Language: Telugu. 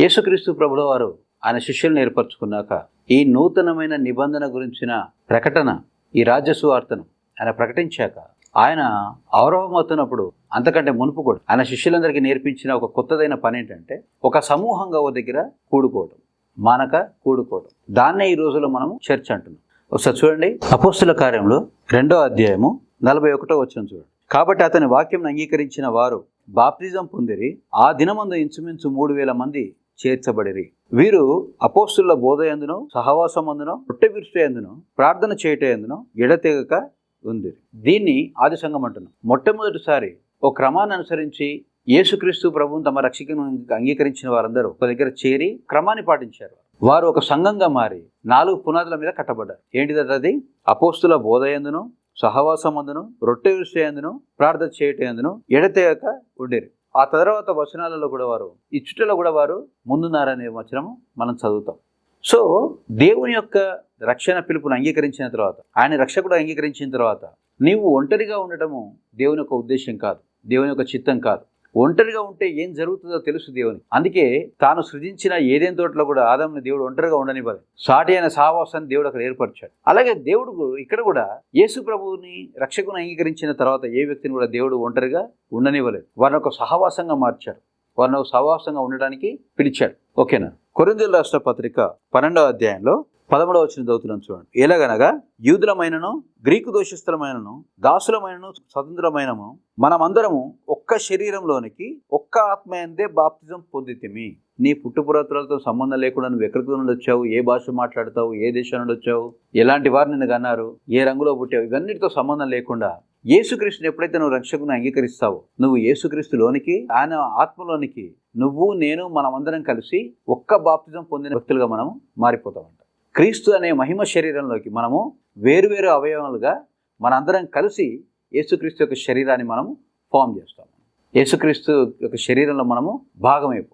యేసుక్రీస్తు ప్రభుల వారు ఆయన శిష్యులను ఏర్పరచుకున్నాక ఈ నూతనమైన నిబంధన గురించిన ప్రకటన ఈ రాజ్య సువార్తను ఆయన ప్రకటించాక ఆయన అవుతున్నప్పుడు అంతకంటే మునుపు కూడా ఆయన శిష్యులందరికీ నేర్పించిన ఒక కొత్తదైన పని ఏంటంటే ఒక సమూహంగా ఓ దగ్గర కూడుకోవడం మానక కూడుకోవడం దాన్నే ఈ రోజులో మనము చర్చ్ అంటున్నాం. ఒకసారి చూడండి. అపోస్తుల కార్యంలో రెండో అధ్యాయము నలభై ఒకటో వచ్చిన చూడండి. కాబట్టి అతని వాక్యం అంగీకరించిన వారు బాప్తిజం పొందిరి. ఆ దినమందు ఇంచుమించు మూడు వేల మంది చేర్చబడిరి. వీరు అపోస్తుల బోధ ఎందునో సహవాసం అందునో రొట్టె విరుచు ప్రార్థన చేయట ఎందునో ఎడతెగక ఉంది దీన్ని ఆది సంఘం అంటున్నాం. మొట్టమొదటిసారి ఓ క్రమాన్ని అనుసరించి యేసుక్రీస్తు ప్రభువును తమ రక్షకను అంగీకరించిన వారందరూ ఒక దగ్గర చేరి క్రమాన్ని పాటించారు. వారు ఒక సంఘంగా మారి నాలుగు పునాదుల మీద కట్టబడ్డారు. ఏంటిదట అది? అపోస్తుల బోధ ఎందును సహవాసం అందును రొట్టె విషయందును ప్రార్థన చేయటందును ఎడతెగక ఉండేరు. ఆ తర్వాత వచనాలలో కూడా వారు ఇచ్చుటలో కూడా వారు ముందున్నారనే వచనము మనం చదువుతాం. సో దేవుని యొక్క రక్షణ పిలుపును అంగీకరించిన తర్వాత ఆయన రక్షకుడు అంగీకరించిన తర్వాత నీవు ఒంటరిగా ఉండటము దేవుని యొక్క ఉద్దేశం కాదు దేవుని యొక్క చిత్తం కాదు. ఒంటరిగా ఉంటే ఏం జరుగుతుందో తెలుసు దేవుని. అందుకే తాను సృజించిన ఏదేం తోటలో కూడా ఆదాముని దేవుడు ఒంటరిగా ఉండనివ్వాలి సాటి అయిన సహవాసాన్ని దేవుడు అక్కడ ఏర్పరిచాడు. అలాగే దేవుడు ఇక్కడ కూడా యేసు ప్రభువుని రక్షకుని అంగీకరించిన తర్వాత ఏ వ్యక్తిని కూడా దేవుడు ఒంటరిగా ఉండనివ్వలేదు. వారిని ఒక సహవాసంగా మార్చాడు. వారిని ఒక సహవాసంగా ఉండడానికి పిలిచాడు. ఓకేనా? కొరిందుల రాష్ట్ర పత్రిక పన్నెండవ అధ్యాయంలో పదమూడవ వచ్చిన చదువుతున్నాం చూడండి. ఎలాగనగా యూదులమైనను గ్రీకు దోషిస్తులమైనను దాసులమైనను స్వతంత్రమైనము మనమందరము ఒక్క శరీరంలోనికి ఒక్క ఆత్మ ఎందే బాప్తిజం పొందితిమి. నీ పుట్టుపురాతులతో సంబంధం లేకుండా నువ్వు ఎక్కడికి నుండి వచ్చావు ఏ భాష మాట్లాడతావు? ఏ దేశం నుండి వచ్చావు ఎలాంటి వారు నిన్ను కన్నారు? ఏ రంగులో పుట్టావు? ఇవన్నిటితో సంబంధం లేకుండా యేసుక్రీస్తుని ఎప్పుడైతే నువ్వు రక్షకుని అంగీకరిస్తావో నువ్వు యేసుక్రీస్తులోనికి ఆయన ఆత్మలోనికి నువ్వు నేను మనమందరం కలిసి ఒక్క బాప్తిజం పొందిన వ్యక్తులుగా మనము మారిపోతామంట క్రీస్తు అనే మహిమ శరీరంలోకి మనము వేరువేరు అవయవాలుగా మనందరం కలిసి యేసుక్రీస్తు యొక్క శరీరాన్ని మనము ఫామ్ చేస్తాం. యేసుక్రీస్తు యొక్క శరీరంలో మనము భాగమైపోతాం